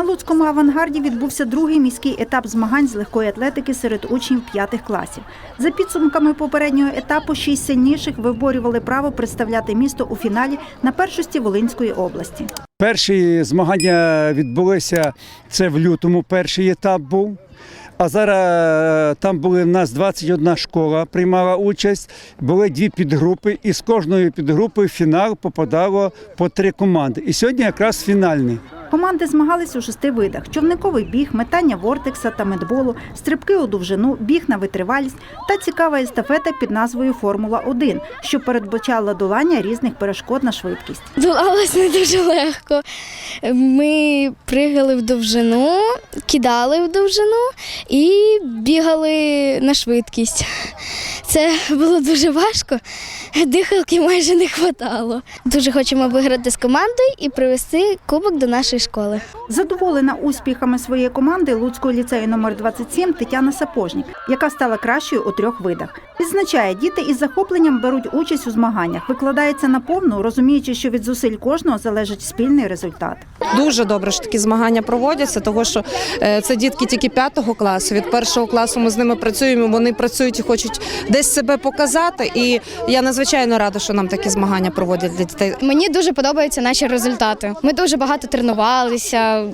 На Луцькому авангарді відбувся другий міський етап змагань з легкої атлетики серед учнів п'ятих класів. За підсумками попереднього етапу, шість сильніших виборювали право представляти місто у фіналі на першості Волинської області. Перші змагання відбулися це в лютому. Перший етап був. А зараз е, там були в нас 21 школа, приймала участь, були дві підгрупи, і з кожної підгрупи в фінал попадало по три команди. І сьогодні якраз фінальний. Команди змагались у шести видах: човниковий біг, метання вортекса та медболу, стрибки у довжину, біг на витривалість та цікава естафета під назвою Формула 1 що передбачала долання різних перешкод на швидкість. Долалось не дуже легко. Ми пригали в довжину, кидали в довжину і бігали на швидкість. Це було дуже важко. Дихалки майже не хватало. Дуже хочемо виграти з командою і привезти кубок до нашої школи. Задоволена успіхами своєї команди Луцького ліцею номер 27 Тетяна Сапожнік, яка стала кращою у трьох видах. Відзначає, діти із захопленням беруть участь у змаганнях, викладається наповну, розуміючи, що від зусиль кожного залежить спільний результат. Дуже добре, що такі змагання проводяться, тому що е, це дітки тільки п'ятого класу. Від першого класу ми з ними працюємо. Вони працюють і хочуть десь себе показати. І я надзвичайно рада, що нам такі змагання проводять для дітей. Мені дуже подобаються наші результати. Ми дуже багато тренувалися,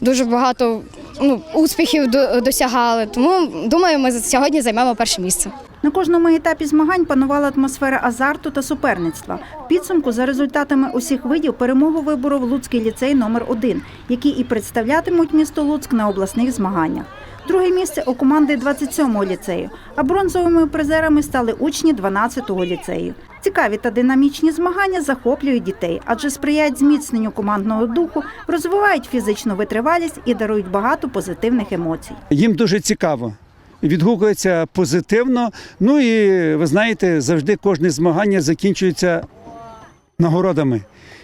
дуже багато ну, успіхів до- досягали. Тому думаю, ми сьогодні займемо перше місце. На кожному етапі змагань панувала атмосфера азарту та суперництва. В підсумку за результатами усіх видів перемогу виборов Луцький ліцей номер 1 який і представлятимуть місто Луцьк на обласних змаганнях. Друге місце у команди 27-го ліцею, а бронзовими призерами стали учні 12-го ліцею. Цікаві та динамічні змагання захоплюють дітей, адже сприяють зміцненню командного духу, розвивають фізичну витривалість і дарують багато позитивних емоцій. Їм дуже цікаво. Відгукується позитивно. Ну і ви знаєте, завжди кожне змагання закінчується нагородами.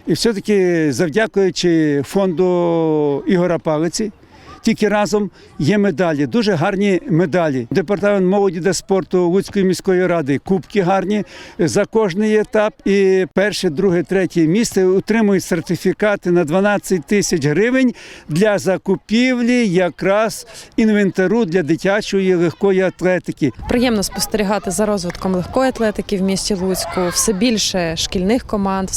І все-таки завдякуючи фонду Ігора Палиці, тільки разом є медалі, дуже гарні медалі. Департамент молоді та спорту Луцької міської ради кубки гарні за кожний етап. І перше, друге, третє місце отримують сертифікати на 12 тисяч гривень для закупівлі якраз інвентару для дитячої легкої атлетики. Приємно спостерігати за розвитком легкої атлетики в місті Луцьку. Все більше шкільних команд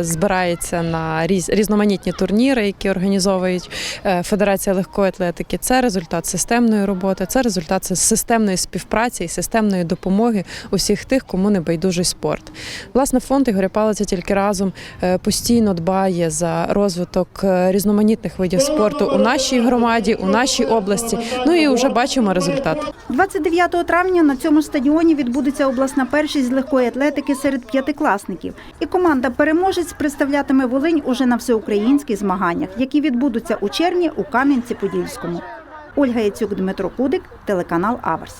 збирається на різ- різноманітні турніри, які організовують е, Федерація легкої атлетики. Це результат системної роботи, це результат системної співпраці і системної допомоги усіх тих, кому не байдужий спорт. Власне, фонд Ігоря Палиця тільки разом е, постійно дбає за розвиток е, різноманітних видів спорту у нашій громаді, у нашій області. Ну і вже бачимо результат. 29 травня на цьому стадіоні відбудеться обласна першість з легкої атлетики серед п'ятикласників. І команда переможець представлятиме Волинь уже на всеукраїнських змаганнях, які відбудуться у червні у Кам'янці-Подільському. Ольга Яцюк, Дмитро Кудик, телеканал Аверс.